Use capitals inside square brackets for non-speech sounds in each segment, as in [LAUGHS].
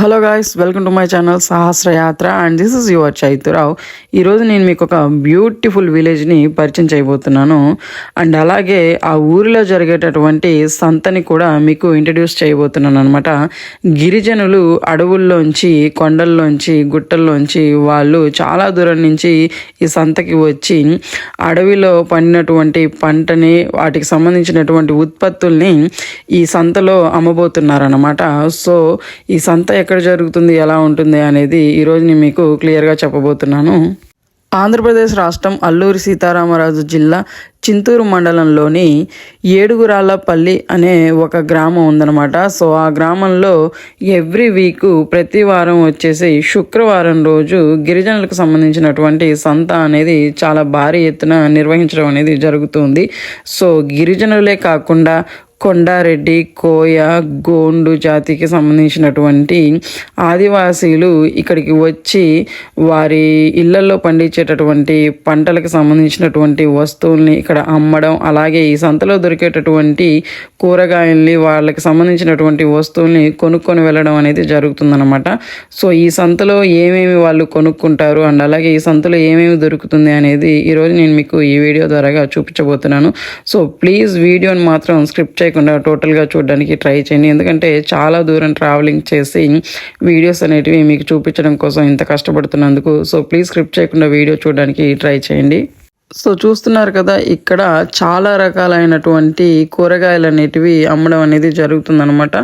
Hello guys welcome to my channel Sahasrayatra and this is your Chaiturao. ఈరోజు నేను మీకు ఒక బ్యూటిఫుల్ విలేజ్ని పరిచయం చేయబోతున్నాను. అండ్ అలాగే ఆ ఊరిలో జరిగేటటువంటి సంతని కూడా మీకు ఇంట్రడ్యూస్ చేయబోతున్నాను అనమాట గిరిజనులు అడవుల్లోంచి కొండల్లోంచి గుట్టల్లోంచి వాళ్ళు చాలా దూరం నుంచి ఈ సంతకి వచ్చి అడవిలో పండినటువంటి పంటని వాటికి సంబంధించినటువంటి ఉత్పత్తుల్ని ఈ సంతలో అమ్మబోతున్నారన్నమాట. సో ఈ సంత ఎక్కడ జరుగుతుంది ఎలా ఉంటుంది అనేది ఈరోజు నేను మీకు క్లియర్గా చెప్పబోతున్నాను. ఆంధ్రప్రదేశ్ రాష్ట్రం అల్లూరి సీతారామరాజు జిల్లా చింతూరు మండలంలోని ఏడుగురాళ్ళపల్లి అనే ఒక గ్రామం ఉందన్నమాట. సో ఆ గ్రామంలో ఎవ్రీ వీక్ ప్రతి వారం వచ్చేసి శుక్రవారం రోజు గిరిజనులకు సంబంధించినటువంటి సంత అనేది చాలా భారీ ఎత్తున నిర్వహించడం అనేది జరుగుతుంది. సో గిరిజనులే కాకుండా కొండారెడ్డి కోయ గోండు జాతికి సంబంధించినటువంటి ఆదివాసీలు ఇక్కడికి వచ్చి వారి ఇళ్ళలో పండించేటటువంటి పంటలకు సంబంధించినటువంటి వస్తువుల్ని ఇక్కడ అమ్మడం అలాగే ఈ సంతలో దొరికేటటువంటి కూరగాయల్ని వాళ్ళకి సంబంధించినటువంటి వస్తువుల్ని కొనుక్కొని వెళ్ళడం అనేది జరుగుతుందన్నమాట. సో ఈ సంతలో ఏమేమి వాళ్ళు కొనుక్కుంటారు అండ్ అలాగే ఈ సంతలో ఏమేమి దొరుకుతుంది అనేది ఈరోజు నేను మీకు ఈ వీడియో ద్వారాగా చూపించబోతున్నాను. సో ప్లీజ్ వీడియోని మాత్రం స్క్రిప్ట్ లేకుండా టోటల్గా చూడడానికి ట్రై చేయండి. ఎందుకంటే చాలా దూరం ట్రావెలింగ్ చేసి వీడియోస్ అనేటివి మీకు చూపించడం కోసం ఇంత కష్టపడుతున్నందుకు. సో ప్లీజ్ స్క్రిప్ట్ చేయకుండా వీడియో చూడడానికి ట్రై చేయండి. సో చూస్తున్నారు కదా ఇక్కడ చాలా రకాలైనటువంటి కూరగాయలు అనేటివి అమ్మడం అనేది జరుగుతుందనమాట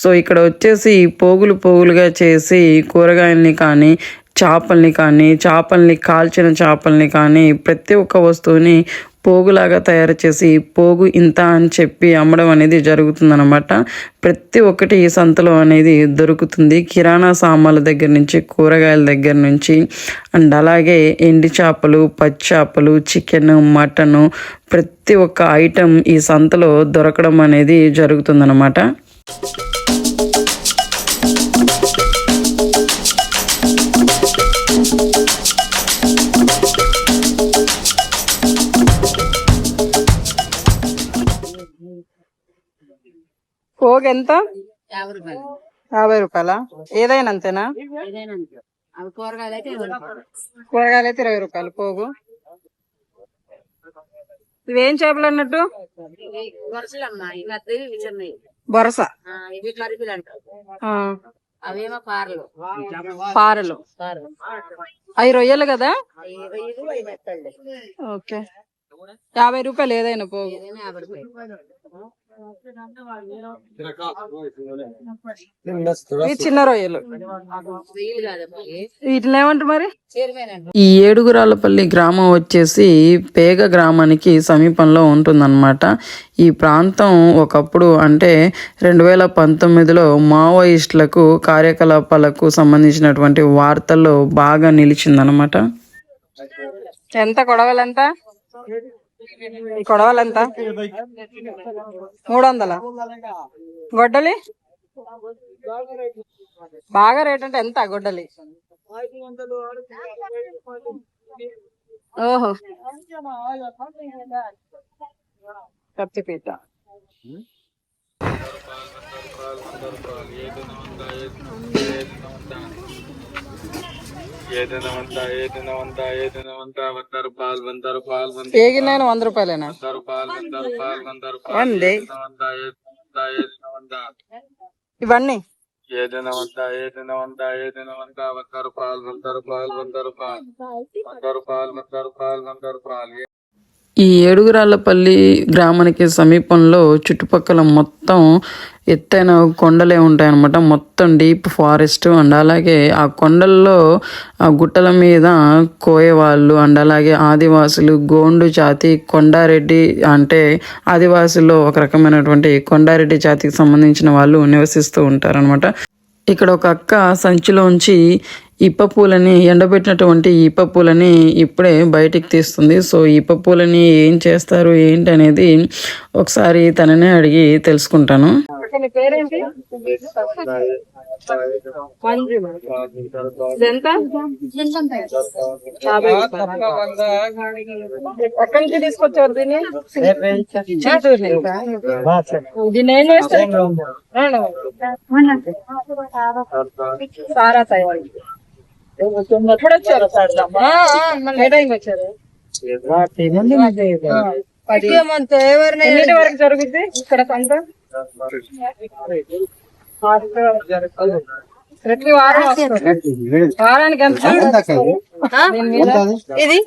సో ఇక్కడ వచ్చేసి పోగులు పోగులుగా చేసి కూరగాయల్ని కానీ చేపల్ని కానీ చేపల్ని కాల్చిన చేపల్ని కానీ ప్రతి ఒక్క వస్తువుని పోగులాగా తయారు చేసి పోగు ఇంత అని చెప్పి అమ్మడం అనేది జరుగుతుందన్నమాట. ప్రతి ఒక్కటి ఈ సంతలో అనేది దొరుకుతుంది. కిరాణా సామాన్ల దగ్గర నుంచి కూరగాయల దగ్గర నుంచి అండ్ అలాగే ఎండి చేపలు పచ్చి చేపలు చికెన్ మటను ప్రతి ఒక్క ఐటెం ఈ సంతలో దొరకడం అనేది జరుగుతుందన్నమాట. పోగు ఎంత? యాభై రూపాయలు. ఏదైనా అంతేనా కూరగాయలు అయితే ఇరవై రూపాయలు. పోగు. ఇవేం చేపలు అన్నట్టు? బొరస అవేమో పారలు. పారలు. అవి రొయ్యలు కదా? ఓకే. యాభై రూపాయలు ఏదైనా పోగు. ఇవి చిన్న రొయ్యలు. వీటిని ఏమంటారు మరి. ఈ ఏడుగురాళ్ళపల్లి గ్రామం వచ్చేసి పేగ గ్రామానికి సమీపంలో ఉంటుందన్నమాట ఈ ప్రాంతం ఒకప్పుడు అంటే రెండు వేల పంతొమ్మిదిలో మావోయిస్టులకు కార్యకలాపాలకు సంబంధించినటువంటి వార్తల్లో బాగా నిలిచిందనమాట ఎంత కొడవలెంత ఈ కొడవలెంత? మూడు వందల గొడ్డలి? బాగా రేట్ అంటే ఎంత గొడ్డలి? ఓహో. కత్తిపీట. ఏదైనావంత వంద రూపాయలు వంద. రూపాయలు వంద వంద రూపాయలేనా వంద రూపాయలు వంద ఇవన్నీ వంద రూపాయలు వంద రూపాయలు వంద రూపాయలు వంద రూపాయలు వంద రూపాయలు వంద రూపాయలు. ఈ ఏడుగురాళ్ళపల్లి గ్రామానికి సమీపంలో చుట్టుపక్కల మొత్తం ఎత్తైన కొండలే ఉంటాయన్నమాట. మొత్తం డీప్ ఫారెస్ట్ అండ్ అలాగే ఆ కొండల్లో ఆ గుట్టల మీద కోయవాళ్ళు అండ్ అలాగే ఆదివాసులు గోండు జాతి కొండారెడ్డి అంటే ఆదివాసుల్లో ఒక రకమైనటువంటి కొండారెడ్డి జాతికి సంబంధించిన వాళ్ళు నివసిస్తూ ఉంటారనమాట ఇక్కడ ఒక అక్క సంచిలోంచి ఇప్ప పూలని ఎండబెట్టినటువంటి ఇప్ప పూలని ఇప్పుడే బయటికి తీస్తుంది. సో ఇప్ప పూలని ఏం చేస్తారు ఏంటి అనేది ఒకసారి తననే అడిగి తెలుసుకుంటాను. ఎక్కడి నుంచి తీసుకొచ్చారు దీన్ని? చిత్తూరు నుంచా? దీన్ని ఏం చేస్తారు సారా తయారు. ఎప్పుడు వచ్చారు వచ్చారు. ఎన్నింటి వరకు జరుగుద్ది ఇక్కడ సంత? ప్రతి వారం. వారానికి ఎంత? ఇది?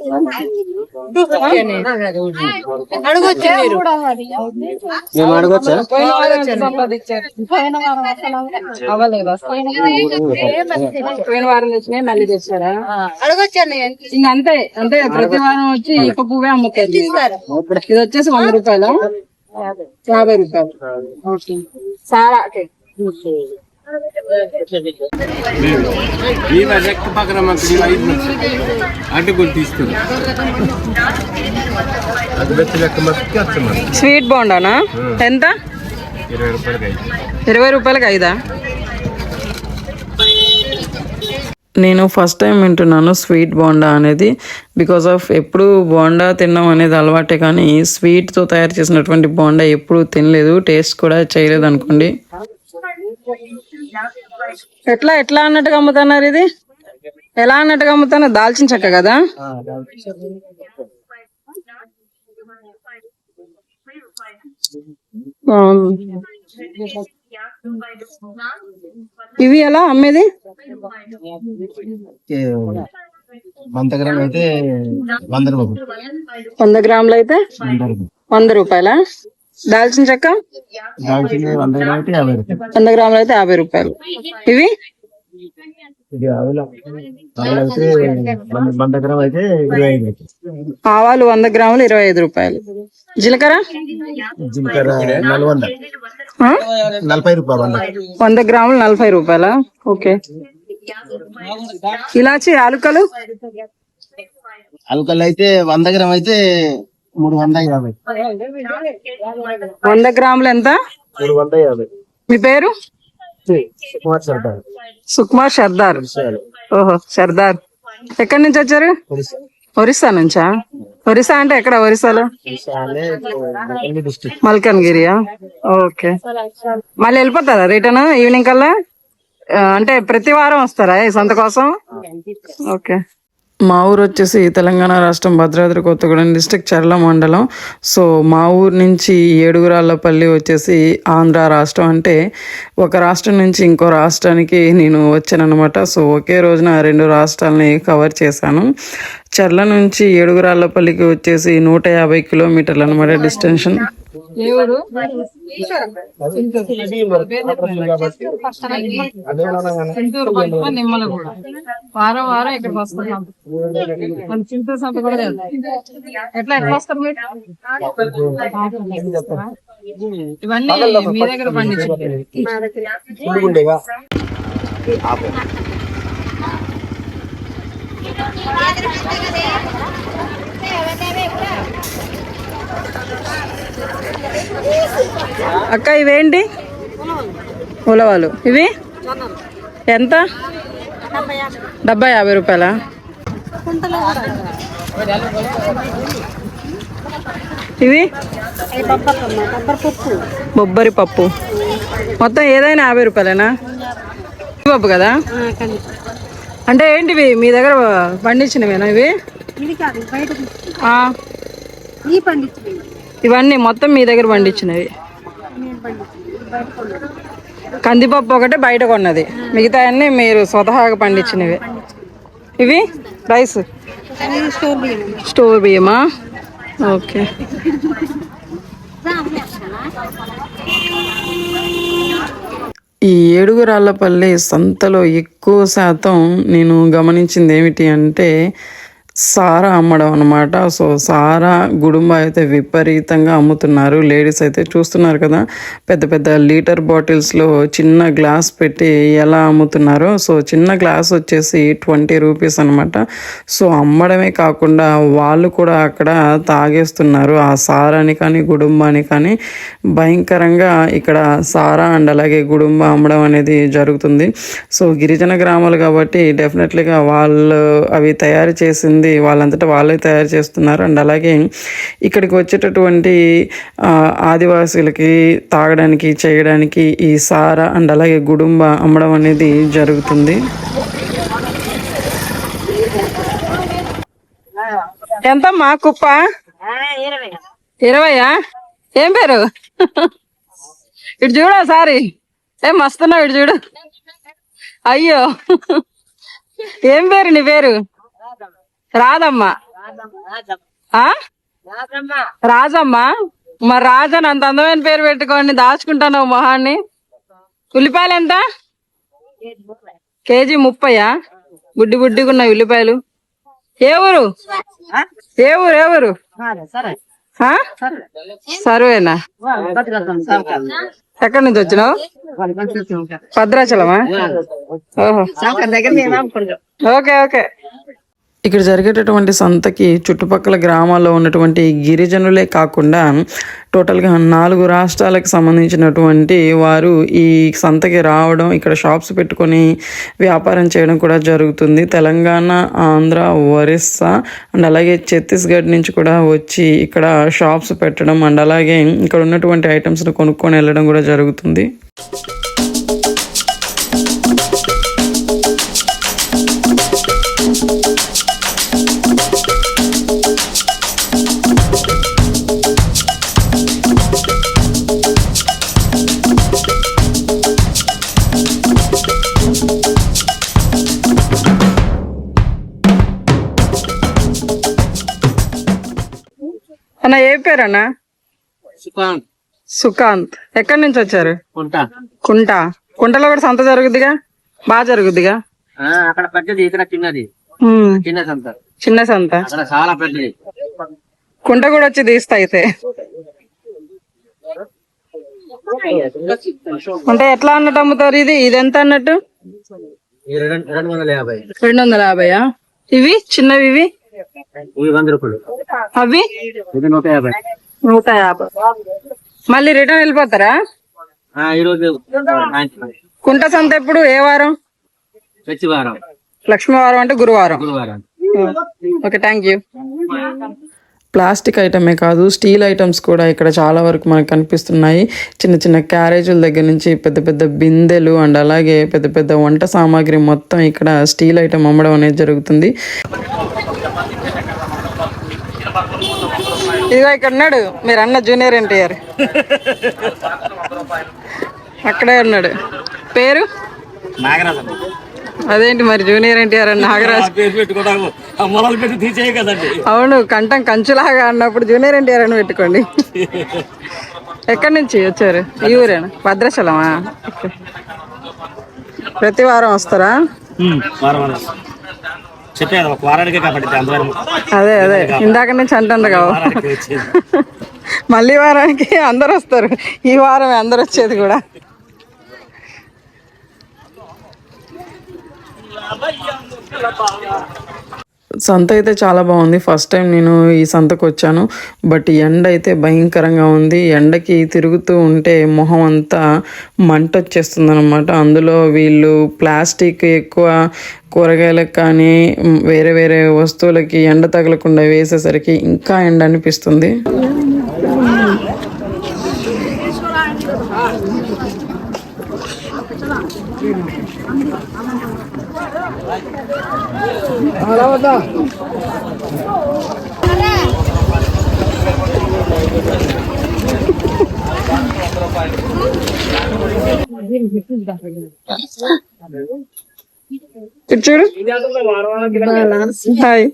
అడగొచ్చు పోయిన వారం ఎంత సంపాదించారు. అవ్వలేదా పోయిన వారం తెచ్చినాయి మళ్ళీ తెచ్చారా? అడగొచ్చాను ఇంక అంతే అంతే. ప్రతి వారం వచ్చి ఈ పువ్వే అమ్ముతారు. ఇది వచ్చేసి వంద రూపాయలు? యాభై రూపాయలు. ఓకే. సారా ఓకే. ఈమె పక్కన మాకు ఐదు అడ్డుకొని తీసుకుని స్వీట్ బోండానా ఎంత? ఇరవై రూపాయలకి ఐదు. ఇరవై రూపాయలకి ఐదా? నేను ఫస్ట్ టైం వింటున్నాను స్వీట్ బోండా అనేది. బికాస్ ఆఫ్ ఎప్పుడు బోండా తినడం అనేది అలవాటే కానీ స్వీట్తో తయారు చేసినటువంటి బోండా ఎప్పుడు తినలేదు. టేస్ట్ కూడా చేయలేదు అనుకోండి. ఎట్లా ఎట్లా అన్నట్టుగా అమ్ముతున్నారు ఇది? ఎలా అన్నట్టుగా అమ్ముతున్నారు దాల్చిన చెక్క కదా. ఇవి ఎలా అమ్మేది? వంద గ్రామ్ అయితే వంద రూపాయలు. వంద గ్రాములు అయితే వంద రూపాయల? దాల్చిన చెక్క? వంద గ్రాములు అయితే యాభై రూపాయలు. ఇవి? ఇది ఆవుల వంద- గ్రాములు ఇరవై ఐదు రూపాయలు. జీలకర్ర? జీలకర్ర నలభై వంద. గ్రాములు నలభై రూపాయల? ఓకే. ఇలాచి యాలుకలు అల్కల్ అయితే వంద గ్రామ్ అయితే మూడు వంద యాభై వంద గ్రాములు ఎంత? మూడు వంద యాభై మీ పేరు? కుమార్ సర్దార్. సుకుమార్ సర్దార్. ఓహో సర్దార్. ఎక్కడి నుంచి వచ్చారు? ఒరిస్సా. నుంచా? ఒరిస్సా అంటే ఎక్కడ ఒరిస్సాలో? డిస్ట్రిక్ట్. మల్కన్గిరియా? ఓకే. మళ్ళీ వెళ్ళిపోతారా రిటర్న్ ఈవినింగ్ కల్లా? అంటే ప్రతి వారం వస్తారా ఈ సంత కోసం? ఓకే. మా ఊరు వచ్చేసి తెలంగాణ రాష్ట్రం భద్రాద్రి కొత్తగూడెం డిస్టిక్ చర్ల మండలం. సో మా ఊరు నుంచి ఏడుగురాళ్ళపల్లి వచ్చేసి ఆంధ్ర రాష్ట్రం. అంటే ఒక రాష్ట్రం నుంచి ఇంకో రాష్ట్రానికి నేను వచ్చానమాట సో ఒకే రోజున రెండు రాష్ట్రాలని కవర్ చేశాను. చర్ల నుంచి ఏడుగురాళ్ళపల్లికి వచ్చేసి నూట యాభై కిలోమీటర్లు అనమాట డిస్టెన్షన్. దేవుడు నిమ్మలు కూడా వారం వారం ఇక్కడికి వస్తున్నాం మన చింతూరు సంత కూడా ఎట్లా ఎట్లా వస్తారు మీరు ఇవన్నీ మీ దగ్గర పండించారు అక్క ఇవేంటి? ఉలవలు. ఇవి? ఎంత? డెబ్బై యాభై రూపాయల? ఇవి? బొబ్బరి పప్పు. మొత్తం ఏదైనా యాభై రూపాయలేనా? పప్పు కదా? అంటే ఏంటివి? మీ దగ్గర పండించినవేనా ఇవి. ఇవన్నీ మొత్తం మీ దగ్గర పండించినవి? కందిపప్పు ఒకటి బయట కొన్నది. మిగతా అన్ని మీరు స్వతహాగా పండించినవి. ఇవి? రైస్? స్టోర్ బియ్యమా? ఓకే. ఈ ఏడుగురాళ్ళపల్లి సంతలో ఎక్కువ శాతం నేను గమనించింది ఏమిటి అంటే సారా అమ్మడం అనమాట సో సారా గుడుంబ అయితే విపరీతంగా అమ్ముతున్నారు. లేడీస్ అయితే చూస్తున్నారు కదా పెద్ద పెద్ద లీటర్ బాటిల్స్లో చిన్న గ్లాస్ పెట్టి ఎలా అమ్ముతున్నారో. సో చిన్న గ్లాస్ వచ్చేసి ట్వంటీ రూపీస్ అనమాట సో అమ్మడమే కాకుండా వాళ్ళు కూడా అక్కడ తాగేస్తున్నారు. ఆ సారాని కానీ గుడుంబాని కానీ భయంకరంగా ఇక్కడ సారా అండ్ అలాగే గుడుంబ అమ్మడం అనేది జరుగుతుంది. సో గిరిజన గ్రామాలు కాబట్టి డెఫినెట్లీగా వాళ్ళు అవి తయారు చేసింది వాళ్ళంతటా వాళ్ళే తయారు చేస్తున్నారు. అండ్ అలాగే ఇక్కడికి వచ్చేటటువంటి ఆ, ఆదివాసీలకి తాగడానికి చేయడానికి ఈ సారా అండ్ అలాగే గుడుంబ అమ్మడం అనేది జరుగుతుంది. ఎంతమ్మా కుప్ప? ఇరవయా? ఏం పేరు? ఇటు చూడు సారి ఏం మస్తున్నావు ఇటు చూడు. అయ్యో. ఏం పేరు నీ పేరు? రాదమ్మా రాజమ్మా రాజమ్మ? మరి రాజన్ అంత అందమైన పేరు పెట్టుకొని దాచుకుంటాను మొహాన్ని. ఉల్లిపాయలు ఎంత? కేజీ ముప్పయా? గుడ్డి బుడ్డిగా ఉన్నాయి ఉల్లిపాయలు. ఏ ఊరు? ఏ ఊరు ఏ ఊరు? సర్వేనా? ఎక్కడి నుంచి వచ్చినావు? భద్రాచలమా? ఓహో. Okay okay. ఇక్కడ జరిగేటటువంటి సంతకి చుట్టుపక్కల గ్రామాల్లో ఉన్నటువంటి గిరిజనులే కాకుండా టోటల్గా నాలుగు రాష్ట్రాలకు సంబంధించినటువంటి వారు ఈ సంతకి రావడం ఇక్కడ షాప్స్ పెట్టుకొని వ్యాపారం చేయడం కూడా జరుగుతుంది. తెలంగాణ ఆంధ్ర ఒరిస్సా అండ్ అలాగే ఛత్తీస్గఢ్ నుంచి కూడా వచ్చి ఇక్కడ షాప్స్ పెట్టడం అండ్ అలాగే ఇక్కడ ఉన్నటువంటి ఐటమ్స్ను కొనుక్కొని వెళ్ళడం కూడా జరుగుతుంది. అన్న ఏ పేరు అన్న సుకాంత్. ఎక్కడి నుంచి వచ్చారు? కుంట. కుంటలో కూడా సంత జరుగుద్దిగా? బాగా జరుగుద్దిగా? అక్కడ పెద్దది ఇక్కడ చిన్నది. చిన్న సంత. చిన్న సంత. అక్కడ చాలా పెద్దది. కుంట కూడా వచ్చి తీస్తా అయితే. అంటే ఎట్లా అన్నట్టు అమ్ముతారు ఇది? ఇది ఎంత అన్నట్టు? రెండు వందల యాభై. రెండు వందల యాభైయా? ఇవి? చిన్నవి ఇవి? ఇవి వంద రూపాయలు. అవి? ఇది నూట యాభై. నూట యాభై. మళ్ళీ రిటర్న్ వెళ్ళిపోతారా? ఈ రోజు. కుంట సంత ఎప్పుడు? ఏ వారం? వారం లక్ష్మీవారం అంటే గురువారం. గురువారం. ఓకే థ్యాంక్ యూ ప్లాస్టిక్ ఐటమే కాదు స్టీల్ ఐటమ్స్ కూడా ఇక్కడ చాలా వరకు మనకు కనిపిస్తున్నాయి. చిన్న చిన్న క్యారేజీల దగ్గర నుంచి పెద్ద పెద్ద బిందెలు అండ్ అలాగే పెద్ద పెద్ద వంట సామాగ్రి మొత్తం ఇక్కడ స్టీల్ ఐటమ్ అమ్మడం అనేది జరుగుతుంది. ఇదిగో ఇక్కడ ఉన్నాడు. మీరు అన్న జూనియర్ ఎన్టీఆర్. అక్కడే ఉన్నాడు. పేరు? అదేంటి మరి జూనియర్ ఎన్టీఆర్ నాగరాజ్? అవును కంఠం కంచులాగా అన్నప్పుడు జూనియర్ ఎన్టీఆర్ అని పెట్టుకోండి. ఎక్కడి నుంచి వచ్చారు? ఈ ఊరేనా? భద్రాచలమా. ప్రతి వారం వస్తారా? చెప్పాను ఒక వారానికే కాబట్టి అందరం అదే అదే. ఇందాక నుంచి అంటుంది కావు [LAUGHS] మళ్ళీ వారానికి అందరు వస్తారు. ఈ వారం అందరు వచ్చేది కూడా. సంత అయితే చాలా బాగుంది. ఫస్ట్ టైం నేను ఈ సంతకు వచ్చాను. బట్ ఎండ అయితే భయంకరంగా ఉంది. ఎండకి తిరుగుతూ ఉంటే మొహం అంతా మంట వచ్చేస్తుంది అనమాట అందులో వీళ్ళు ప్లాస్టిక్ ఎక్కువ కూరగాయలకు కానీ వేరే వేరే వస్తువులకి ఎండ తగలకుండా వేసేసరికి ఇంకా ఎండ అనిపిస్తుంది. చూడు. హాయ్.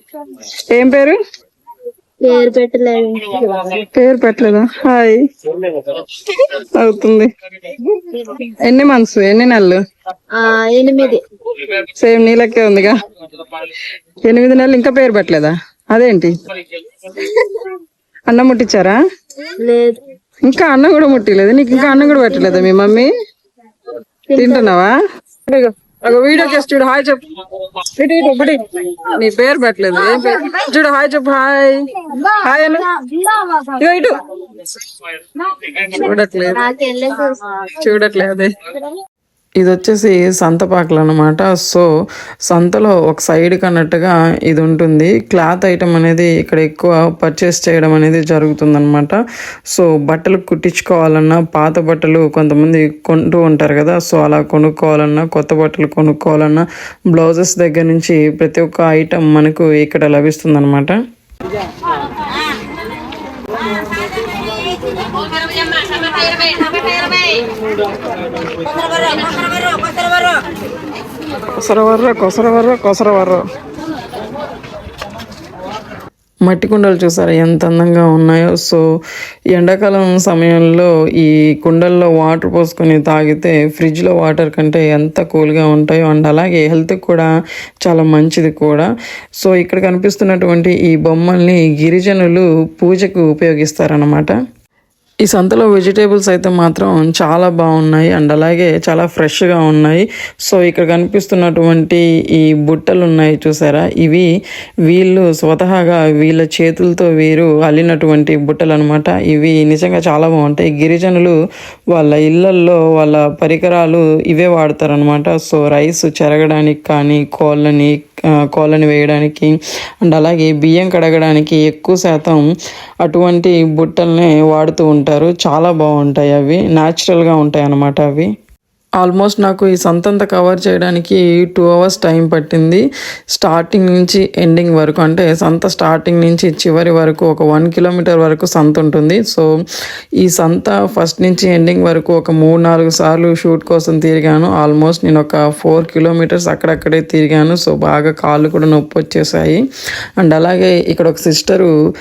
ఏం పేరు? పేరు పెట్టలేదు. పేరు పెట్టలేదా? హాయ్. అవుతుంది. ఎన్ని మంత్స్ ఎన్ని నెలలు? ఆ ఎనిమిది. సేమ్ నీళ్ళకే ఉందిగా. ఎనిమిది నెలలు ఇంకా పేరు పెట్టలేదా? అదేంటి? అన్నం ముట్టించారా లేదు. ఇంకా అన్నం కూడా ముట్టిలేదు. నీకు ఇంకా అన్నం కూడా పెట్టలేదా మీ మమ్మీ? తింటున్నావా? ఒక వీడియో చేసి చూడు హాయ్ చెప్పు. ఇటు ఇటు ఇటు. నీ పేరు పెట్టలేదు. ఏం పేరు? చూడు హాయ్ చెప్పు హాయ్. హాయ్ అను. ఇగో ఇటు. చూడట్లేదు. చూడట్లేదు. ఇది వచ్చేసి సంతపాకలు అనమాట సో సంతలో ఒక సైడ్ కన్నట్టుగా ఇది ఉంటుంది క్లాత్ ఐటమ్ అనేది ఇక్కడ ఎక్కువ పర్చేస్ చేయడం అనేది జరుగుతుందనమాట సో బట్టలు కుట్టించుకోవాలన్నా పాత బట్టలు కొంతమంది కొంటూ ఉంటారు కదా సో అలా కొనుక్కోవాలన్నా కొత్త బట్టలు కొనుక్కోవాలన్నా బ్లౌజెస్ దగ్గర నుంచి ప్రతి ఒక్క ఐటమ్ మనకు ఇక్కడ లభిస్తుందన్నమాట కొసరవర్ర కొసరవర్ర కొసరవర్ర. మట్టి కుండలు చూసారా ఎంత అందంగా ఉన్నాయో. సో ఎండాకాలం సమయంలో ఈ కుండల్లో వాటర్ పోసుకొని తాగితే ఫ్రిడ్జ్లో వాటర్ కంటే ఎంత కూల్గా ఉంటాయో అండ్ అలాగే హెల్త్ కూడా చాలా మంచిది కూడా. సో ఇక్కడ కనిపిస్తున్నటువంటి ఈ బొమ్మల్ని గిరిజనులు పూజకు ఉపయోగిస్తారన్నమాట. ఈ సంతలో వెజిటేబుల్స్ అయితే మాత్రం చాలా బాగున్నాయి అండ్ అలాగే చాలా ఫ్రెష్గా ఉన్నాయి. సో ఇక్కడ కనిపిస్తున్నటువంటి ఈ బుట్టలు ఉన్నాయి చూసారా? ఇవి వీళ్ళు స్వతహాగా వీళ్ళ చేతులతో వీరు అల్లినటువంటి బుట్టలు అనమాట ఇవి నిజంగా చాలా బాగుంటాయి. గిరిజనులు వాళ్ళ ఇళ్ళల్లో వాళ్ళ పరికరాలు ఇవే వాడతారనమాట సో రైస్ చెరగడానికి కానీ కోళ్ళని కోళ్ళని వేయడానికి అండ్ అలాగే బియ్యం కడగడానికి ఎక్కువ శాతం అటువంటి బుట్టల్ని వాడుతూ ఉంటారు. చాలా బాగుంటాయి అవి. న్యాచురల్గా ఉంటాయి అన్నమాట అవి. ఆల్మోస్ట్ నాకు ఈ సంతంతా కవర్ చేయడానికి టూ అవర్స్ టైం పట్టింది. స్టార్టింగ్ నుంచి ఎండింగ్ వరకు అంటే సంత స్టార్టింగ్ నుంచి చివరి వరకు ఒక వన్ కిలోమీటర్ వరకు సంత ఉంటుంది. సో ఈ సంత ఫస్ట్ నుంచి ఎండింగ్ వరకు ఒక మూడు నాలుగు సార్లు షూట్ కోసం తిరిగాను. ఆల్మోస్ట్ నేను ఒక ఫోర్ కిలోమీటర్స్ అక్కడక్కడే తిరిగాను. సో బాగా కాళ్ళు కూడా నొప్పి వచ్చేసాయి. అండ్ అలాగే ఇక్కడ ఒక సిస్టరు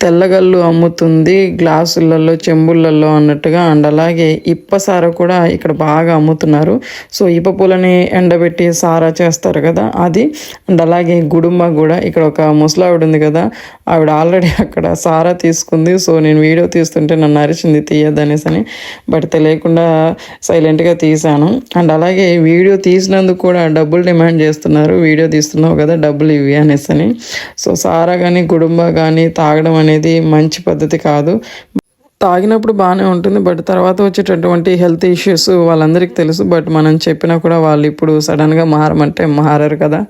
తెల్లగల్లు అమ్ముతుంది గ్లాసులలో చెంబులలో అన్నట్టుగా. అండ్ అలాగే ఇప్ప సార కూడా ఇక్కడ బాగా అమ్ముతున్నారు. సో ఇప్ప పూలని ఎండబెట్టి సారా చేస్తారు కదా అది. అండ్ అలాగే గుడుంబ కూడా. ఇక్కడ ఒక ముసలావిడ ఉంది కదా ఆవిడ ఆల్రెడీ అక్కడ సారా తీసుకుంది. సో నేను వీడియో తీస్తుంటే నన్ను అరిచింది తీయద్దనేసి అని. బట్ తెలియకుండా సైలెంట్గా తీశాను. అండ్ అలాగే వీడియో తీసినందుకు కూడా డబ్బులు డిమాండ్ చేస్తున్నారు. వీడియో తీస్తున్నావు కదా డబ్బులు ఇవి అనేసి అని. సో సారా కానీ గుడుంబ కానీ తాగడం అనేది మంచి పద్ధతి కాదు. తాగినప్పుడు బాగానే ఉంటుంది. బట్ తర్వాత వచ్చేటటువంటి హెల్త్ ఇష్యూస్ వాళ్ళందరికీ తెలుసు. బట్ మనం చెప్పినా కూడా వాళ్ళు ఇప్పుడు సడన్గా మారమంటే మారరు కదా.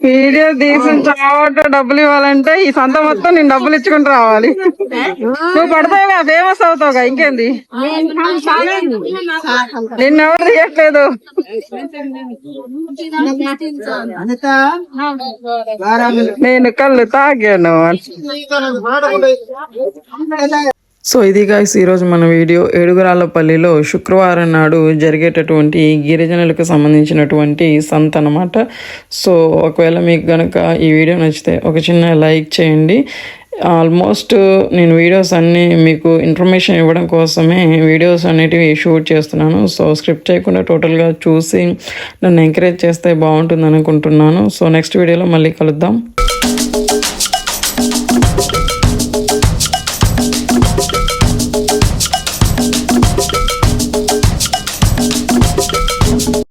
వీడియో తీసిన తర్వాత డబ్బులు ఇవ్వాలంటే ఈ సంత మొత్తం నేను డబ్బులు ఇచ్చుకుంటూ రావాలి. నువ్వు పడతావుగా ఫేమస్ అవుతావుగా ఇంకేంది? నిన్నెవరు తీయట్లేదు? నేను కళ్ళు తాగాను. సో ఇది గాయస్ ఈరోజు మన వీడియో. ఏడుగురాళ్ళపల్లిలో శుక్రవారం నాడు జరిగేటటువంటి గిరిజనులకు సంబంధించినటువంటి సంత అనమాట సో ఒకవేళ మీకు గనక ఈ వీడియో నచ్చితే ఒక చిన్న లైక్ చేయండి. ఆల్మోస్ట్ నేను వీడియోస్ అన్నీ మీకు ఇన్ఫర్మేషన్ ఇవ్వడం కోసమే వీడియోస్ అనేటివి షూట్ చేస్తున్నాను. సో స్క్రిప్ట్ చేయకుండా టోటల్గా చూసి నన్ను ఎంకరేజ్ చేస్తే బాగుంటుంది అనుకుంటున్నాను సో నెక్స్ట్ వీడియోలో మళ్ళీ కలుద్దాం.